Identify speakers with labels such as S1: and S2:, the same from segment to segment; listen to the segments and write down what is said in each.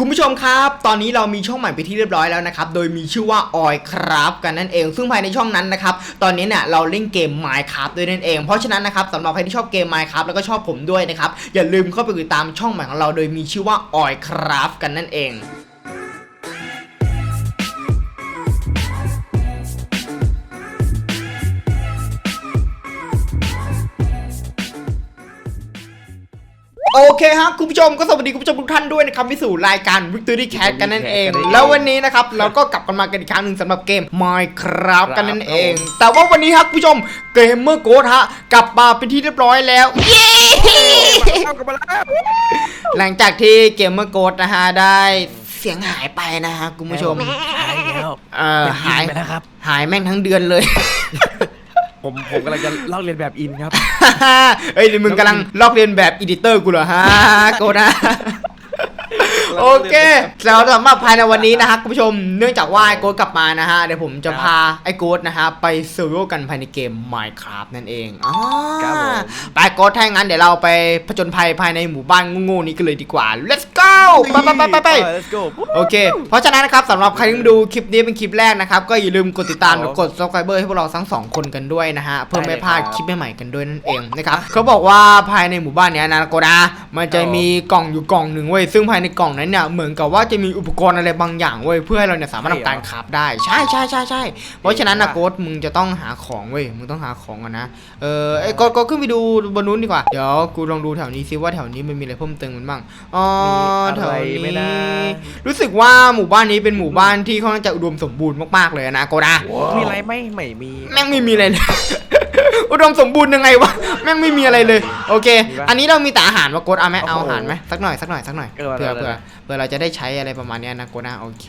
S1: คุณผู้ชมครับ ตอนนี้เรามีช่องใหม่ไปที่เรียบร้อยแล้วนะครับ โดยมีชื่อว่าออยครับกันนั่นเอง ซึ่งภายในช่องนั้นนะครับ ตอนนี้เนี่ยเราเล่นเกม Minecraft ด้วยนั่นเอง เพราะฉะนั้นนะครับสำหรับใครที่ชอบเกม Minecraft แล้วก็ชอบผมด้วยนะครับ อย่าลืมเข้าไปติดตามช่องใหม่ของเรา โดยมีชื่อว่าออยครับกันนั่นเอง โอเคครับคุณผู้ชมก็สวัสดีคุณผู้ชมทุกท่านด้วยนะครับที่สู่รายการ Victory Cat กันนั่นเอง
S2: กันนั่นเอง
S1: แล้ววันนี้นะครับเราก็กลับกันมากันอีกครั้งหนึ่งสำหรับเกม Minecraft กันนั่นเอง แต่ว่าวันนี้ครับคุณผู้ชมเกมเมอร์โกฮะกลับมาเป็นที่เรียบร้อยแล้วเย้
S2: เข้ากันมาแล้ว
S1: หลังจากที่เกมเมอร์โกดนะฮะได้เสียงหายไปนะฮะคุณผู้ชม
S2: หายแล้ว
S1: เอ่อหาย
S2: ไปแล้วครับ
S1: หายแม่งทั้งเดือนเลย
S2: ผมผมกำลังจะเล่าเรียนแบบอินครับ
S1: เฮ้ยนี่มึงกำลังลอกเรียนแบบอีดิเตอร์กูเหรอฮะโกนะ โอเคแล้วสำหรับภายในวันนี้นะฮะคุณผู้ชม เนื่องจากว่าไอ้โกดกลับมานะฮะ เดี๋ยวผมจะพาไอ้โกดนะฮะ ไปเซอร์วิกันภายในเกม Minecraft นั่นเองอ่า
S2: ครับผม
S1: ไปโกดถ้าอย่างนั้นเดี๋ยวเราไปผจญภัยภายในหมู่บ้านโง่ๆนี้กันเลยดีกว่า let's go ไปไปไปไปไป
S2: let's go
S1: โอเค เพราะฉะนั้นนะครับสำหรับใครที่มาดูคลิปนี้เป็นคลิปแรกนะครับ ก็อย่าลืมกดติดตาม
S2: ครับ
S1: หรือกด subscriber ให้พวกเราทั้งสองคนกันด้วยนะฮะ เพื่อ
S2: ได้
S1: ไม่
S2: เลย
S1: พลาด
S2: ครับ
S1: คลิปใหม่ๆกันด้วยนั่นเองนะครับเขาบอกว่าภายในหมู่บ้านเนี้ยนะโกดามันจะ
S2: ครับ
S1: มีกล่องอยู่กล่องหนึ่งเว้ยซึ่งภายในกล่องนั้นเนี่ยเหมือนกับว่าจะมีอุปกรณ์อะไรบางอย่างเว้ยเพื่อให้เราเนี่ยสามารถ
S2: ใช่
S1: ทำ
S2: เหรอ
S1: การคราฟได้ใช่ใช่ใช่ใช่เพราะฉะนั้นนะ
S2: ว่า
S1: โกดมึงจะต้องหาของเว้ยมึงต้องหาของก่อนนะเออไอ้ยโกดโกดขึ้นไปดูบนนู้นดีกว่าเดี๋ยวกูลองดูแถวนี้ซิว่าแถวนี้มันมีอะไรเพิ่มเติมมันบ้างอ๋อ
S2: มี
S1: แถ
S2: อะ
S1: ว
S2: ไร
S1: นี้
S2: ไหม่นะ
S1: รู้สึกว่าหมู่บ้านนี้เป็นหมู่บ้านที่ค่อนข้างจะอุดมสมบูรณ์มากๆเลยนะโกดา
S2: มีอะไรไหมไม่มี
S1: แม่งไม่มีอะไรเลย อุดมสมบูรณ์ยังไงวะแม่งไม่มีอะไรเลย โอเค
S2: มีปะ
S1: อันนี้เรามีแต่อาหารมาโกดเอาไหม
S2: โอ้โห
S1: เอาอาหารไหมสักหน่อยสักหน่อยสักหน่อย
S2: เออ
S1: เผื่อ
S2: ได้
S1: เผื่อ
S2: ได้
S1: เผื่อเราจะได้ใช้อะไรประมาณเนี้ยนะโกดนะโอเค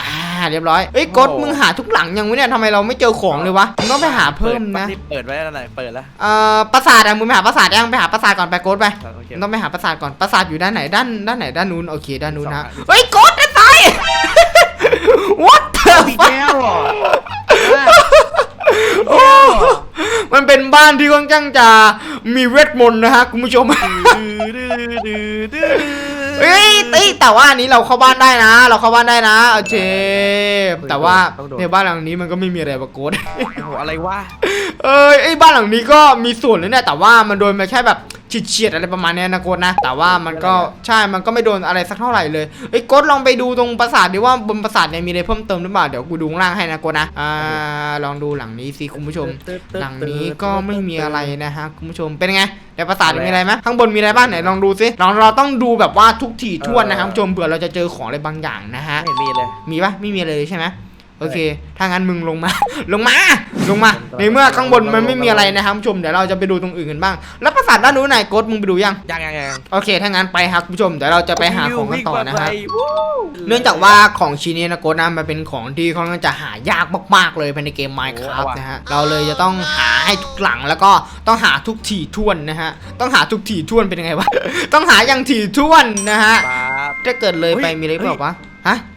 S1: อ่าเรียบร้อยเอ้ยโกด
S2: โอ้โห
S1: มึงหาทุกหลังยังวะเนี่ยทำไมเราไม่เจอของเลยวะมึงต้องไปหาเพิ่มนะ
S2: เปิดไว้แล้วไหนเปิดแล้ว
S1: เอ่อปราสาทอะมึงไปหาปราสาทยังไปหาปราสาทก่อนไปโกดไป
S2: โอเค
S1: มึงต้องไปหาปราสาทก่อนปราสาทอยู่ด้านไหนด้านด้านไหนด้านนู้นโอเคด้านนู้น
S2: สอง
S1: นะ
S2: อัน
S1: เฮ้ยโกดด้านซ้าย what the
S2: อีก
S1: fuck
S2: แล้วเหรอ
S1: โอ้ มันเป็นบ้านที่ค่อนข้างจะมีเวทมนต์นะฮะคุณผู้ชมเฮ้ยตีแต่ว่าอันนี้เราเข้าบ้านได้นะ เราเข้าบ้านได้นะโอเคแต่ว่า
S2: ต้องโดน
S1: ในบ้านหลังนี้มันก็ไม่มีอะไรปรากฏ
S2: โอ้โหอะไรวะ
S1: เอ้ยไอ้บ้านหลังนี้ก็มีส่วนเลยเนี่ยแต่ว่ามันโดนมาแค่แบบ เฉียดๆอะไรประมาณเนี้ยนะโกดนะ แต่ว่ามันก็ใช่มันก็ไม่โดนอะไรสักเท่าไหร่เลยเอ้ยโกดลองไปดูตรงปราสาทดิว่าบนปราสาทเนี่ยมีอะไรเพิ่มเติมหรือเปล่าเดี๋ยวกูดูข้างล่างให้นะโกดนะอ่าลองดูหลังนี้สิคุณผู้ชม หลังนี้ก็ไม่มีอะไรนะฮะคุณผู้ชมเป็นไงในปราสาทมีอะไรไหมข้างบนมีอะไรบ้างไหนลองดูสิเราเราต้องดูแบบว่าทุกถี่ถ้วนนะครับคุณผู้ชมเผื่อเราจะเจอของอะไรบางอย่างนะฮะ
S2: ไม่เห็นมีเลย
S1: มีปะไม่มีอะไรเลยใช่ไหมโอเค ถ้างั้นมึงลงมา ลงมา ลงมา ในเมื่อข้างบนมันไม่มีอะไรนะครับคุณผู้ชมเดี๋ยวเราจะไปดูตรงอื่นกันบ้าง แล้วปราสาทด้านนู้นไหนโกดมึงไปดูยัง
S2: ยังยังยัง
S1: โอเคถ้างั้นไปครับคุณผู้ชมเดี๋ยวเราจะไปหาของกันต่อนะฮะ
S2: วิ่งมาไกลวู้
S1: เนื่องจากว่าของชิ้นนี้นะโกดนะมันเป็นของที่ค่อนข้างจะหายากมากๆเลยภายในเกม Minecraft นะฮะเราเลยจะต้องหาให้ทุกหลังแล้วก็ต้องหาทุกถี่ถ้วนนะฮะต้องหาทุกถี่ถ้วนเป็นยังไงวะต้องหาอย่างถี่ถ้วนนะฮะ
S2: ปั๊บ
S1: ถ้าเกิดเลยไป
S2: เฮ้ย
S1: มีอะไรเปล่าวะฮะ
S2: เ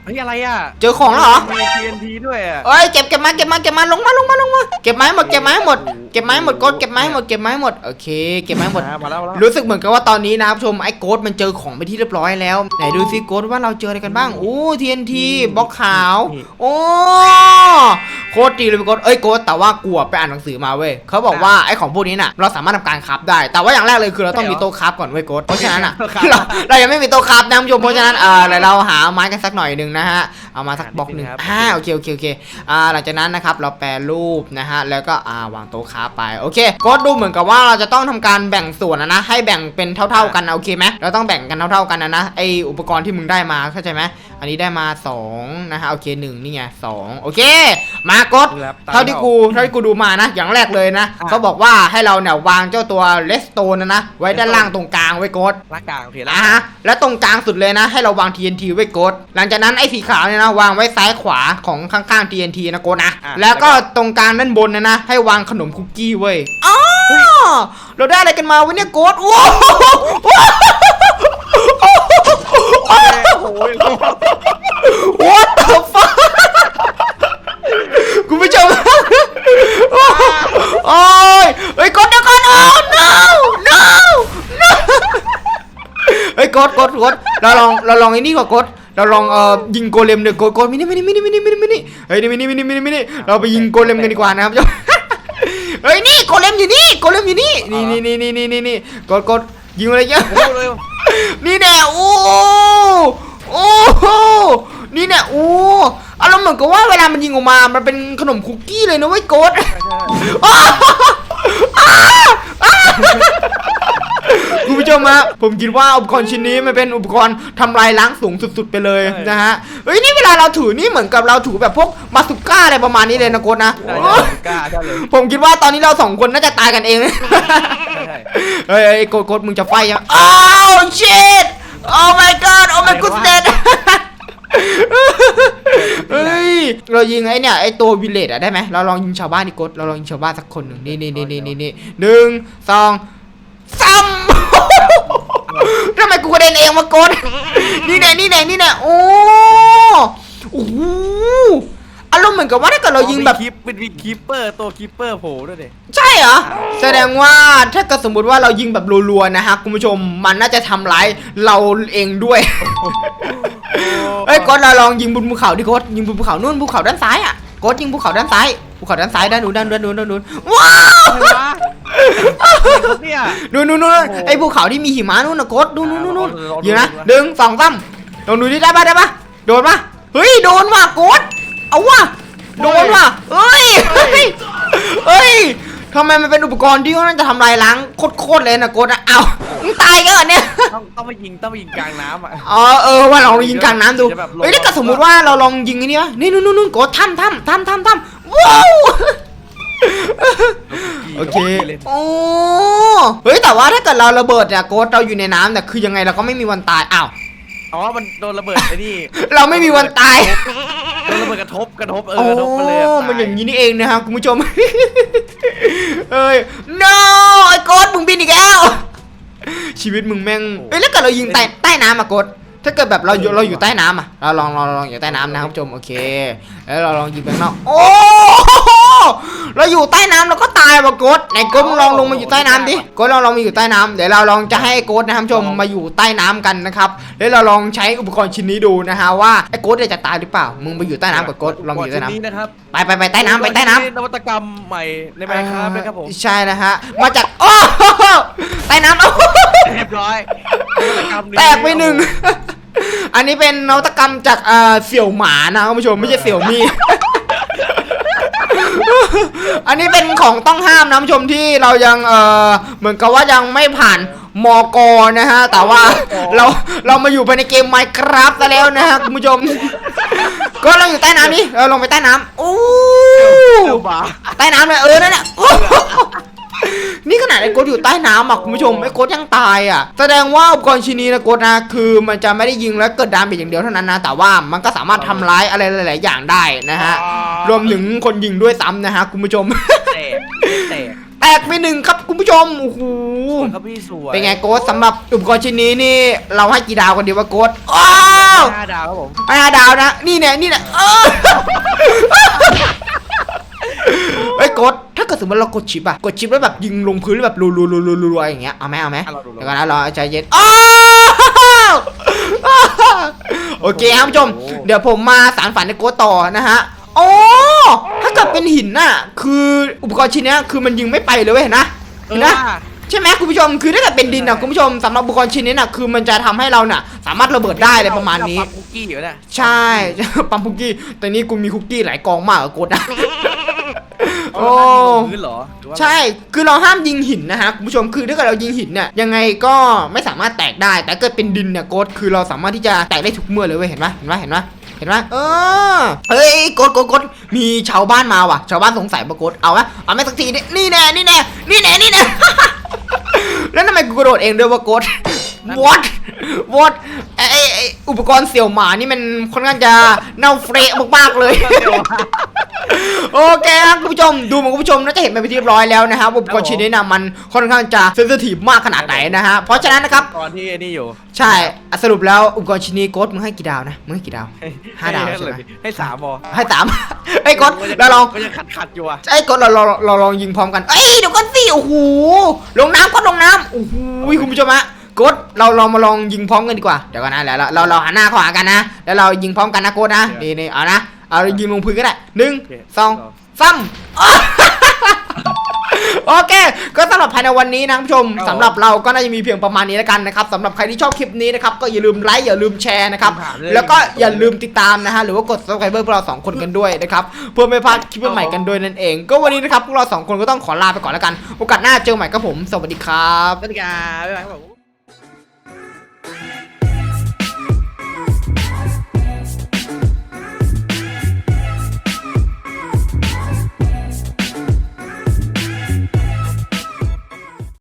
S2: ฮ้ยอะไรอะ
S1: เจอของแล้วเหรอ
S2: มี TNT ด้วยอะ
S1: เอ้ยเก็บเก็บมาเก็บมาเก็บมาลงมาลงมาลงมาเก็บไม้หมดเก็บไม้หมดเก็บไม้หมดโกดเก็บไม้หมดเก็บไม้หมดโอเค เก็บไม้หมด
S2: มาแล้วมาแล้ว
S1: รู้สึกเหมือนกับว่าตอนนี้นะครับผู้ชมไอ้โกดมันเจอของไปที่เรียบร้อยแล้ว ไหนดูซิโกดว่าเราเจออะไรกันบ้างโอ้ TNT บล็อกขาว โอ้โคตรดีเลยพี่โกดเอ้ยโกดแต่ว่ากลัวไปอ่านหนังสือมาเว้ยเขาบอกว่าไอ้ของพวกนี้น่ะเราสามารถทำการคราฟได้ แต่ว่าอย่างแรกเลยคือเราต้องมีโต๊ะคราฟก่อนเว้ยโกดเพราะฉะนั้นอะเราเรายังไม่มีโต๊ะคราฟนะคุณผู้ชมเพราะฉะนั้นเออเดี๋ยวเราหาไม้กันสักหน่อยหนึ่งนะฮะเอามาสักบล็อกหนึ่งอ่าโอเคโอเคโอเคอ่าหลังจากนั้นนะครับเราแปรรูปนะฮะแล้วก็อ่าวางโต๊ะคราฟไปโอเคโกดดูเหมือนกับว่าเราจะต้องทำการแบ่งส่วนนะนะให้แบ่งเป็นเท่า ๆกันนะโอเคไหมเราต้องแบ่งกันเท่า ๆกันนะนะไออุปกรณ์ที่มึงได้มาเข้าใจไหมอันนี้ได้มาสองนะฮะโอเคหนึ่งนี่ไงสองโอเค มากด
S2: ครับตม
S1: เท่าที่กูเท่าที่กูดูมานะ อย่างแรกเลยนะ
S2: อะ
S1: เขาบอกว่าให้เราเนี่ยวางเจ้าตัวเลสโตนนะนะไว้ด้านล่างตรงกลางไว้กด
S2: ร่างกลางโอเคแล้ว
S1: อะฮะแล้วตรงกลางสุดเลยนะ ให้เราวาง TNT ไว้กด หลังจากนั้นไอ้สีขาวเนี่ยนะวางไว้ซ้ายขวาของข้างๆ TNT นะกดนะ
S2: อะ
S1: แล้วก็ตรงกลางด้านบนนะนะให้วางขนมคุกกี้เว้ยอ๋อเราได้อะไรกันมาวะเนี่ยกดโอ้โห
S2: โอ้โห
S1: What the fuck คุณผู้ชมโอ้ยเฮ้ยกดเดี๋ยวก่อนโอ้ no no no เฮ้ยกกดกดกดเราลองเราลองไอ้นี่ก่อนกดเราลองเอ่อยิงโกเลมเดี๋ยวกดกดมินิมินิมินิมินิมินิมินิเฮ้ยนี่มินิมินิมินิมินิเราไปยิงโกเลมกันดีกว่านะครับ เฮ้ยนี่โกเลมอยู่นี่โกเลมอยู่นี่นี่นี่นี่นี่นี่นี่กดกดยิงอะไรเงี้ย
S2: โอ้เลย
S1: นี่แน่โอ้โอ้โหนี่แน่โอ้อารมณ์เหมือนกับว่าเวลามันยิงออกมา มันเป็นขนมคุกกี้เลยนะเว้ยโกดอ้าวอ้าวอ้าวคุณผู้ชมฮะผมคิดว่าอุปกรณ์ชิ้นนี้มันเป็นอุปกรณ์ทำลายล้างสูงสุด ๆ ไปเลยนะฮะเฮ้ยนี่เว ลาเราถือนี่เหมือนกับเราถือแบบพวกมาสุก้าอะไรประมาณนี้เลยนะโกดนะ
S2: ใช่ใช่กล้าใช่เลย
S1: ผมคิดว่าตอนนี้เราสองคนน่าจะตายกันเอง
S2: ใช่ใช่
S1: เฮ้ยเฮ้ยโกดโกดมึงจะไฟยังอ้าวชิต oh my god oh my goodness เฮ้ย เรายิงไอ้เนี่ยไอ้ตัววิลเลจอะได้ไหมเราลองยิงชาวบ้านดิโกดเราลองยิงชาวบ้านสักคนหนึ่งนี่นี่นี่นี่นี่นี่หนึ่งสองสามทำไมกูกระเด็นเองมากดนี่แน่นี่แน่นี่แน่โอ้โอ้โหอารมณ์เหมือน กับว่าถ้าเกิดเรายิงแบบ
S2: มีคลิปเป็นมีคีปเปอร์ตัวคีปเปอร์โผล่ด้วยดิ
S1: ใช่เหรอ แสดงว่าถ้าเกิดสมมติว่าเรายิงแบบรัวๆนะฮะคุณผู้ชมมันน่าจะทำร้ายเราเองด้วยเอ้ยกดเราลองยิงบนภูเขาดิกดยิงบนภูเขานู่นภูเขาด้านซ้ายอะกดยิงภูเขาด้านซ้ายภูเขาด้านซ้ายด้านนู้นด้านนู้นด้านนู้นด้านนู้นว้าว
S2: อะไรวะเนี่ย
S1: นู่นนู่นนู่น
S2: โอ้โห
S1: ไอ้ภูเขาที่มีหิมะนู่นนะกดนู่นนู่นนู่นนู่น
S2: ลองดู
S1: ยิงนะ
S2: ลองดู
S1: หนึ่งสองสามลองดูดิได้ปะได้ปะโดนปะเฮ้ยโดนว่ะกดเอาว่ะ โดนว่ะเฮ้ยเฮ้ยเฮ้ยทำไมมันเป็นอุปกรณ์ที่มันจะทำลายล้างโคตรๆเลยนะกดอะเอ้ามึงตายกันเหรอเนี่ย
S2: ต้องต้องไปยิงต้องไปยิงกลางน้ำอะ
S1: อ๋อเออว่าเรายิงกลางน้ำดู
S2: จะแบบลง
S1: เฮ้ยถ้าเกิดสมมติว่าเราลองยิงไอันนี้วะนี่นู่นนู่นนู่นโกดถ้ำถ้ำถ้ำถ้ำถ้ำว้าว โอเค โอ้เฮ้ยแต่ว่าถ้าเกิดเราระเบิดเนี่ยโกดเราอยู่ในน้ำเนี่ยคือยังไงเราก็ไม่มีวันตายอ้าว
S2: อ๋อ มันโดนระเบิดไอ้นี่
S1: เราไม่มีวันตาย
S2: โดนระเบิดกระทบกระทบเออ
S1: โอ้
S2: กระทบไปเลยะ
S1: มันอย่าง
S2: นี้
S1: นี้นี่เองนะครับคุณผู้ชม เอ้ย no ไอ้โกดมึงบินอีกแล้ว ชีวิตมึงแม่ง เอ้ยแล้วเกิดเรายิงใต้ใต้น้ำอะโกดถ้าเกิดแบบเราอยู่เราอยู่ใต้น้ำอะเราลองลองลองอยู่ใต้น้ำนะครับผู้ชมโอเค แล้วเราลองยิงไปข้างนอก โอ้โห เราอยู่ใต้น้ำเราก็ตายว่ะโกดไหนโกดมึงลองลงมาอยู่ใต้น้ำดิโกดเราลองมาอยู่ใต้น้ำเดี๋ยวเราลองจะให้โกดนะครับผู้ชมมาอยู่ใต้น้ำกันนะครับแล้วเราลองใช้อุปกรณ์ชิ้นนี้ดูนะฮะว่าไอ้โกดเนี่ยจะตายหรือเปล่า มึงไปอยู่ใต้น้ำกับโกดลองอยู่ใต้น้ำ
S2: นี้นะครับ
S1: ไปไปไปใต้น้ำไปใต้น้ำ
S2: นวัตกรรมใหม่ในแมคครับนะครับผม
S1: ใช่นะฮะ มาจาก โอ้โหใต้น้ำโอ้โห
S2: เรียบร้อยนวัตกรรมนี้
S1: แตกไปหนึ่ง อันนี้เป็นนวัตกรรมจากเอ่อเสี่ยวหมานะคุณผู้ชมไม่ใช่เสี่ยวมี อันนี้เป็นของต้องห้ามนะคุณผู้ชมที่เรายังเอ่อเหมือนกับว่ายังไม่ผ่านมกนะฮะ แต่ว่าเราเรามาอยู่ภายในเกม Minecraft ซะแล้วนะฮะคุณผู้ชม ก็เราอยู่ใต้น้ำนี่เราลงไปใต้น้ำโอ้
S2: เจ้าบ้า
S1: ใต้น้ำเลยเออนั่นแหละ นี่ขนาดไอ้โกดอยู่ใต้น้ำอะคุณผู้ชมไอ้โกดยังตายอะแสดงว่าอุปกรณ์ชิ้นนี้นะโกดนะคือมันจะไม่ได้ยิงแล้วเกิดดาเมจอย่างเดียวเท่านั้นนะแต่ว่ามันก็สามารถทำร้ายอะไรหลาย ๆ อย่างได้นะฮะรวมถึงคนยิงด้วยซ้ำนะฮะคุณผู้ชม
S2: แตกแตก
S1: แตกไปหนึ่งครับคุณผู้ชมโอ้โห
S2: สวยครับพี่สวย
S1: เป็นไงโกดสำหรับอุปกรณ์ชิ้นนี้นี่เราให้กี่ดาวกันดีวะโกดอ้าว
S2: ห้าดาวครับผม
S1: ให้ห้าดาวนะนี่เนี่ยนี่เนี่ยเออ เฮ้ยกดถ้า เกิดสมมติเรากดชิปอะกดชิปแล้วแบบยิงลงพื้นแล้วแบบรัวๆๆๆๆอย่างเงี้ยเอาไหมเอาไหม
S2: อะเราดู
S1: เดี๋ยวก่อนนะรอใจเย็นอ้าวโอเคครับผู้ชม เดี๋ยวผมมาสารฝันในโกดต่อนะฮะโอ้ถ้าเกิดเป็นหินน่ะ คืออุปกรณ์ชิ้นเนี้ยคือมันยิงไม่ไปเลยเว้ยเห็นนะ
S2: เอ
S1: เห็
S2: อน
S1: นะ
S2: ว่า
S1: ใช่ไหมคุณผู้ชมคือถ้าเกิดเป็นดินนะคุณผู้ชมสำหรับอุปกรณ์ชิ้นนี้นะคือมันจะทำให้เราน่ะ สามารถระเบิดได้เลยประมาณนี้
S2: เปักคุกกี้อยู่เนี่ย
S1: ใช่ ปั๊มคุกกี้แต่นี่กูมีคุกกี้หลายกองมากอะกดนะ โอ้
S2: เาพื้นเหรอหรือว่า
S1: ใช่ คือเราห้ามยิงหินนะฮะคุณผู้ชม คือถ้าเกิดเรายิงหินเนี่ยยังไงก็ไม่สามารถแตกได้ แต่เกิดเป็นดินเนี่ยโกดคือเราสามารถที่จะแตกได้ทุกเมื่อเลยเว้ย เห็นไหมเห็นไหมเห็นไหมเห็นไหมเออ เฮ้ยโกดโกดโกดมีชาวบ้านมาว่ะ ชาวบ้านสงสัยปะโกดเอาไหมเอาไหมสักทีนี่นี่แน่ นี่แน่ นี่แน่ นี่แน่ แล้วทำไมกูกระโดดเองด้วยวะโกด what what ไอไอ้ไออุปกรณ์เสี่ยวหมานี่มันค่อนข้างจะเน่าเฟะมากๆเลย โอเคครับคุณผู้ชมดูเหมือนคุณผู้ชมน่าจะเห็นไปเป็นที่เรียบร้อยแล้วนะครับอุปกรณ์ชิ้นนี้นะมันค่อนข้างจะเซนซิทีฟมากขนาดไหนนะฮะเพราะฉะนั้นนะครับ
S2: ตอนที่ไอ้นี่อยู่
S1: ใช่อะสรุปแล้วอุปกรณ์ชิ้นนี้โกดมึงให้กี่ดาวนะมึงให้กี่ดาวห้าดาวใช่ไหม
S2: ให้สามบอ
S1: ให้สามไอ้ยกดเราลอง
S2: ก็ยังขัดขัดๆอยู่อะ
S1: ไอ้ยกดเราเราเราลองยิงพร้อมกันเอ้ยเดี๋ยวก่อนสิโอ้โหลงน้ำก็ลงน้ำโอ้โหคุณผู้ชมฮะโกดเราเรามาลองยิงพร้อมกันดีกว่าเดี๋ยวก่อนนะแล้วเราเราเราหันหน้าเข้าหากันนะแล้วเรายิงพร้อมกันนะโกดนะนี่นี่เอานะเอายิงลงพื้นก็ได้หนึ่ง
S2: โอเค
S1: สองสามโอเค ก็สำหรับภายในวันนี้นะคุณผู้ชม
S2: ครับ
S1: สำหรับเราก็น่าจะมีเพียงประมาณนี้แล้วกันนะครับสำหรับใครที่ชอบคลิปนี้นะครับก็อย่าลืมไลค์อย่าลืมแชร์นะครับ
S2: ถามเลย
S1: แล้วก็อย่าลืมติดตามนะฮะหรือว่ากด subscribe พวกเราสองคนกันด้วยนะครับเพื่อไม่พลาดคลิปใหม่ๆกันด้วยนั่นเอง ก็วันนี้นะครับพวกเราสองคนก็ต้องขอลาไปก่อนแล้วกัน โอกาสหน้าเจอใหม่กับผม สวัสดีครับ
S2: สวัสดีครับบ๊ายบายครับผม